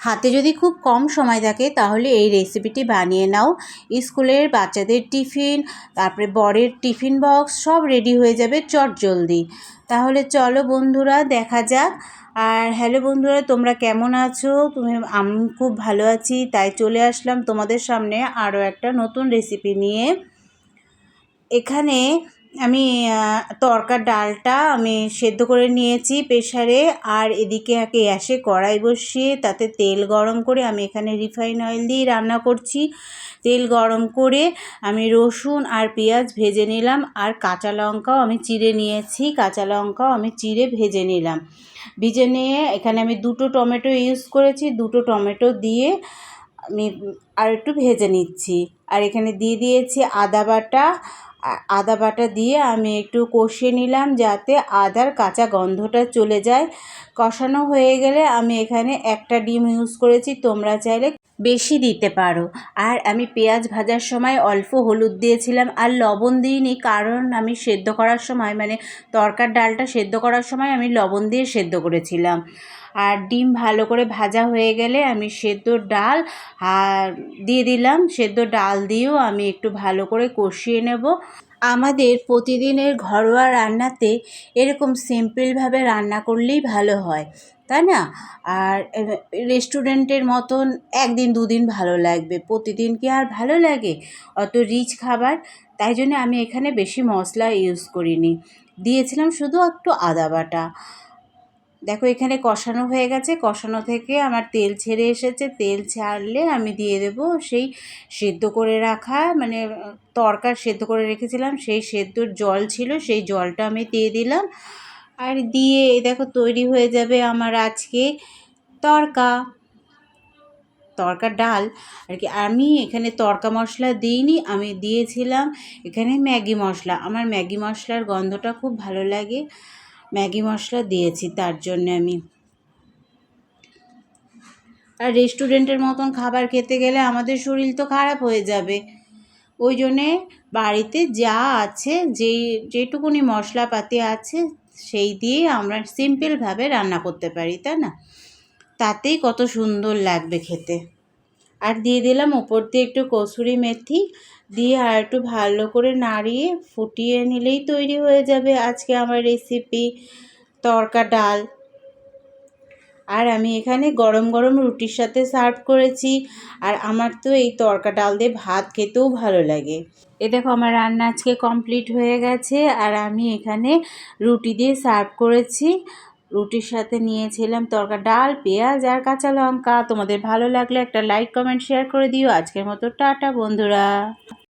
হাতে যদি খুব কম সময় থাকে, তাহলে এই রেসিপিটি বানিয়ে নাও। স্কুলের বাচ্চাদের টিফিন, তারপরে বরের টিফিন বক্স সব রেডি হয়ে যাবে চট জলদি। তাহলে চলো বন্ধুরা, দেখা যাক। আর হ্যালো বন্ধুরা, তোমরা কেমন আছো? তুমি, আমি খুব ভালো আছি, তাই চলে আসলাম তোমাদের সামনে আরও একটা নতুন রেসিপি নিয়ে। এখানে আমি তরকার ডালটা আমি সেদ্ধ করে নিয়েছি প্রেশারে আর এদিকে গ্যাসে কড়াই বসিয়ে তাতে তেল গরম করে আমি এখানে রিফাইন অয়েল দিয়ে রান্না করছি। তেল গরম করে আমি রসুন আর পেঁয়াজ ভেজে নিলাম আর কাঁচা লঙ্কাও আমি চিড়ে নিয়েছি। কাঁচা লঙ্কাও আমি চিড়ে ভেজে নিলাম। ভেজে নিয়ে এখানে আমি দুটো টমেটো ইউজ করেছি। দুটো টমেটো দিয়ে আমি আর একটু ভেজে নিচ্ছি। আর এখানে দিয়ে দিয়েছি আদা বাটা আদা বাটা দিয়ে আমি একটু কষিয়ে নিলাম যাতে আদার কাঁচা গন্ধটা চলে যায়। কষানো হয়ে গেলে আমি এখানে একটা ডিম ইউজ করেছি, তোমরা চাইলে বেশি দিতে পারো। আর আমি পেঁয়াজ ভাজার সময় অল্প হলুদ দিয়েছিলাম আর লবণ দিইনি, কারণ আমি সেদ্ধ করার সময় মানে তরকার ডালটা সেদ্ধ করার সময় আমি লবণ দিয়ে সেদ্ধ করেছিলাম। আর ডিম ভালো করে ভাজা হয়ে গেলে আমি সেদ্ধ ডাল আর দিয়ে দিলাম। সেদ্ধ ডাল দিয়েও আমি একটু ভালো করে কষিয়ে নেব। আমাদের প্রতিদিনের ঘরোয়া রান্নাতে এরকম সিম্পলভাবে রান্না করলেই ভালো হয়, তাই না? আর রেস্টুরেন্টের মতন একদিন দুদিন ভালো লাগবে, প্রতিদিন কি আর ভালো লাগে? অত রিচ খাবার, তাই জন্য আমি এখানে বেশি মশলা ইউজ করিনি। দিয়েছিলাম শুধু একটু আদা বাটা। দেখো, এখানে কষানো হয়ে গেছে। কষানো থেকে আমার তেল ছেড়ে এসেছে। তেল ছাড়লে আমি দিয়ে দেব সেই সেদ্ধ করে রাখা মানে তরকার সেদ্ধ করে রেখেছিলাম। সেই সেদ্ধর জল ছিল, সেই জলটা আমি দিয়ে দিলাম। আর দিয়ে দেখো, তৈরি হয়ে যাবে আমার আজকে তরকা। তরকা ডাল। আর কি, আমি এখানে তরকা মশলা দিইনি, আমি দিয়েছিলাম এখানে ম্যাগি মশলা। আমার ম্যাগি মশলার গন্ধটা খুব ভালো লাগে। ম্যাগি মশলা দিয়েছি, তার জন্যে আমি। আর রেস্টুরেন্টের মতন খাবার খেতে গেলে আমাদের শরীর তো খারাপ হয়ে যাবে। ওই জন্যে বাড়িতে যা আছে, যেই, যেটুকুনি মশলাপাতি আছে, সেই দিয়ে আমরা সিম্পলভাবে রান্না করতে পারি, তাই না? তাতেই কত সুন্দর লাগবে খেতে। আর দিয়ে দিলাম ওপর দিয়ে একটু কসুরি মেথি দিয়ে আর একটু ভালো করে নাড়িয়ে ফুটিয়ে নিলেই তৈরি হয়ে যাবে আজকে আমার রেসিপি তরকা ডাল। আর আমি এখানে গরম গরম রুটির সাথে সার্ভ করেছি আর আমার তো এই তরকা ডাল দিয়ে ভাত খেতেও ভালো লাগে। এ দেখো আমার রান্না আজকে কমপ্লিট হয়ে গেছে আর আমি এখানে রুটি দিয়ে সার্ভ করেছি। রুটির সাথে নিয়েছিলাম তরকা, ডাল, পেঁয়াজ আর কাঁচা লঙ্কা। তোমাদের ভালো লাগলে একটা লাইক কমেন্ট শেয়ার করে দিও। আজকের মতো টাটা বন্ধুরা।